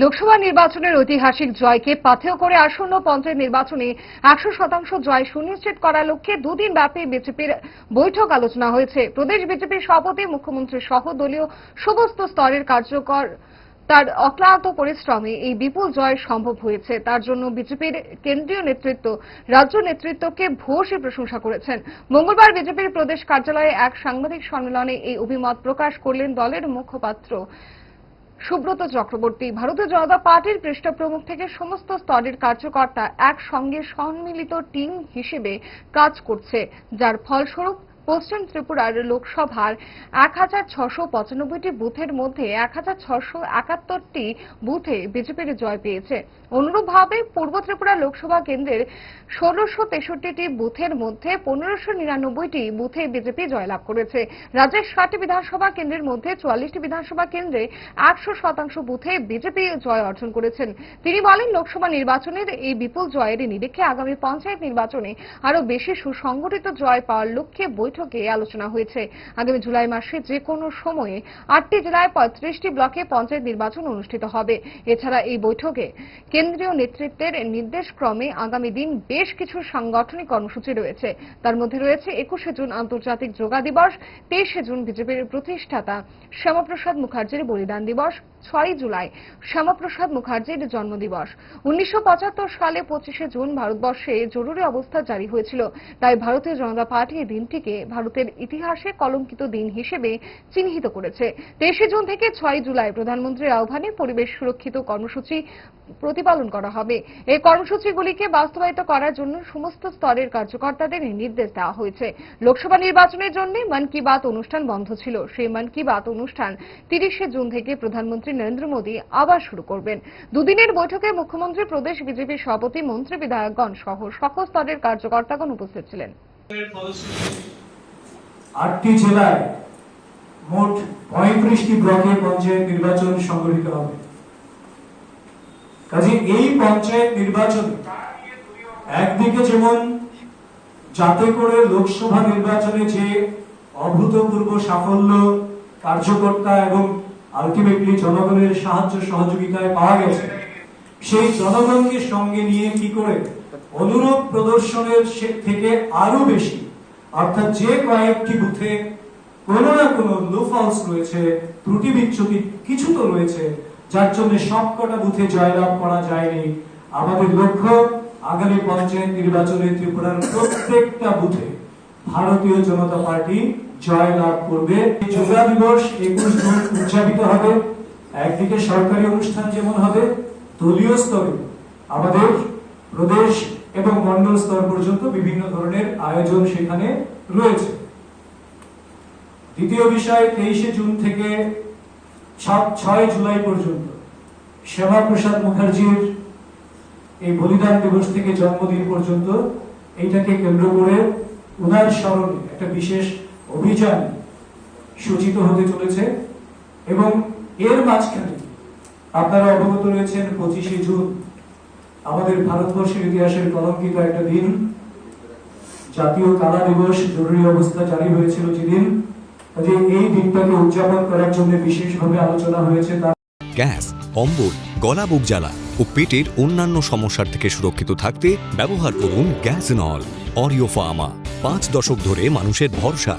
লোকসভা নির্বাচনের ঐতিহাসিক জয়কে পাথেয় করে আসন্ন পঞ্চায়েত নির্বাচনে একশো শতাংশ জয় সুনিশ্চিত করার লক্ষ্যে দুদিন ব্যাপী বিজেপির বৈঠক আলোচনা হয়েছে। প্রদেশ বিজেপির সভাপতি, মুখ্যমন্ত্রী সহ দলীয় সমস্ত স্তরের কার্যকর তার অক্লান্ত পরিশ্রমে এই বিপুল জয় সম্ভব হয়েছে। তার জন্য বিজেপির কেন্দ্রীয় নেতৃত্ব, রাজ্য নেতৃত্বকে ভূয়সী প্রশংসা করেছেন। মঙ্গলবার বিজেপির প্রদেশ কার্যালয়ে এক সাংবাদিক সম্মেলনে এই অভিমত প্রকাশ করলেন দলের মুখপাত্র। সুব্রত চক্রবর্তী, ভারতীয় জনতা পার্টির পৃষ্ঠপ্রমুখ থেকে সমস্ত স্তরের কার্যকর্তা একসঙ্গে সম্মিলিত টিম হিসেবে কাজ করছে, যার ফলস্বরূপ পশ্চিম ত্রিপুরার লোকসভার এক হাজার ছশো পঁচানব্বইটি বুথের মধ্যে এক হাজার ছশো একাত্তরটি বুথে বিজেপির জয় পেয়েছে। অনুরূপভাবে পূর্ব ত্রিপুরা লোকসভা কেন্দ্রের ষোলোশো তেষট্টিটি বুথের মধ্যে পনেরোশো নিরানব্বইটি বুথে বিজেপি জয়লাভ করেছে। রাজ্যের ষাটটি বিধানসভা কেন্দ্রের মধ্যে চুয়াল্লিশটি বিধানসভা কেন্দ্রে একশো শতাংশ বুথে বিজেপি জয় অর্জন করেছেন। তিনি বলেন, লোকসভা নির্বাচনের এই বিপুল জয়ের নিরিখে আগামী পঞ্চায়েত নির্বাচনে আরও বেশি সুসংগঠিত জয় পাওয়ার লক্ষ্যে বৈঠকে আলোচনা হয়েছে। আগামী জুলাই মাসে যে কোনো সময়ে আটটি জেলায় পঁয়ত্রিশটি ব্লকে পঞ্চায়েত নির্বাচন অনুষ্ঠিত হবে। এছাড়া এই বৈঠকে কেন্দ্রীয় নেতৃত্বের নির্দেশক্রমে আগামী দিন বেশ কিছু সাংগঠনিক কর্মসূচি রয়েছে। তার মধ্যে রয়েছে একুশে জুন আন্তর্জাতিক যোগা দিবস, তেইশে জুন বিজেপির প্রতিষ্ঠাতা শ্যামাপ্রসাদ মুখার্জির বলিদান দিবস ছয় জুলাই শ্যামাপ্রসাদ মুখার্জির জন্মদিবস উনিশশো পঁচাত্তর সালে পঁচিশে জুন ভারতবর্ষে জরুরি অবস্থা জারি হয়েছিল। তাই ভারতীয় জনতা পার্টি এই দিনটিকে ভারতের ইতিহাসে কলঙ্কিত দিন হিসেবে চিহ্নিত করেছে। তেইশে জুন থেকে ছয় জুলাই প্রধানমন্ত্রীর আহ্বানে পরিবেশ সুরক্ষিত কর্মসূচি প্রতিপালন করা হবে। এই কর্মসূচিগুলিকে বাস্তবায়িত করার জন্য সমস্ত স্তরের কার্যকর্তাদের নির্দেশ দেওয়া হয়েছে। লোকসভা নির্বাচনের জন্য মন কি বাত অনুষ্ঠান বন্ধ ছিল। সেই মন কি বাত অনুষ্ঠান তিরিশে জুন থেকে প্রধানমন্ত্রী নরেন্দ্র মোদী আবার শুরু করবেন। দুদিনের বৈঠকে মুখ্যমন্ত্রী, প্রদেশ বিজেপির সভাপতি, মন্ত্রী বিধায়কগণ সহ সকল স্তরের কার্যকর্তাগণ উপস্থিত ছিলেন। আটটি জেলায় মোট পঁয়ত্রিশটি ব্লকে পঞ্চায়েত নির্বাচন সংগঠিত হবে। কাজে এই পঞ্চায়েত নির্বাচন একদিকে যেমন যাতে করে লোকসভা নির্বাচনে যে অভূতপূর্ব সাফল্য, কার্যকর্তা এবং আলটিমেটলি জনগণের সাহায্য সহযোগিতায় পাওয়া গেছে, সেই জনগণকে সঙ্গে নিয়ে কি করে অনুরূপ প্রদর্শনের থেকে আরও বেশি অর্থাৎ যে কয়েকটি বুথে কোনো না কোনো লুফলস রয়েছে, ত্রুটি বিচ্যুতি কিছু তো রয়েছে, যার জন্য সবকটা বুথে জয়লাভ করা যায়নি। আমাদের লক্ষ্য, আগামী পঞ্চায়েত নির্বাচনে ত্রিপুরার প্রত্যেকটা বুথে ভারতীয় জনতা পার্টি জয়লাভ করবে। যোগা দিবস একুশ জুন উদযাপিত হবে। একদিকে সরকারি অনুষ্ঠান যেমন হবে, দলীয় স্তরে আমাদের প্রদেশ এবং মন্ডল স্তর পর্যন্ত বিভিন্ন ধরনের আয়োজন সেখানে রয়েছে। দ্বিতীয় বিষয়, তেইশে জুন থেকে ছয় জুলাই পর্যন্ত শ্যামাপ্রসাদ মুখার্জির এই বলিদান দিবস থেকে জন্মদিন পর্যন্ত এইটাকে কেন্দ্র করে উনার স্মরণে একটা বিশেষ অভিযান সূচিত হতে চলেছে এবং এর মাঝখানে আপনারা অবগত রয়েছেন পঁচিশে জুন আমাদের ভারতবর্ষের ইতিহাসের কলঙ্কিত একটা দিন। জাতীয় কালা দিবস, জরুরি অবস্থা জারি হয়েছিল যেদিন। এই দিনটাকে উদযাপন করার জন্য বিশেষভাবে আলোচনা হয়েছে তার গ্যাস গলা বুক জ্বালা ও পেটের অন্যান্য সমস্যার থেকে সুরক্ষিত থাকতে ব্যবহার করুন গ্যাস নল, অরিও ফার্মা। পাঁচ দশক ধরে মানুষের ভরসা।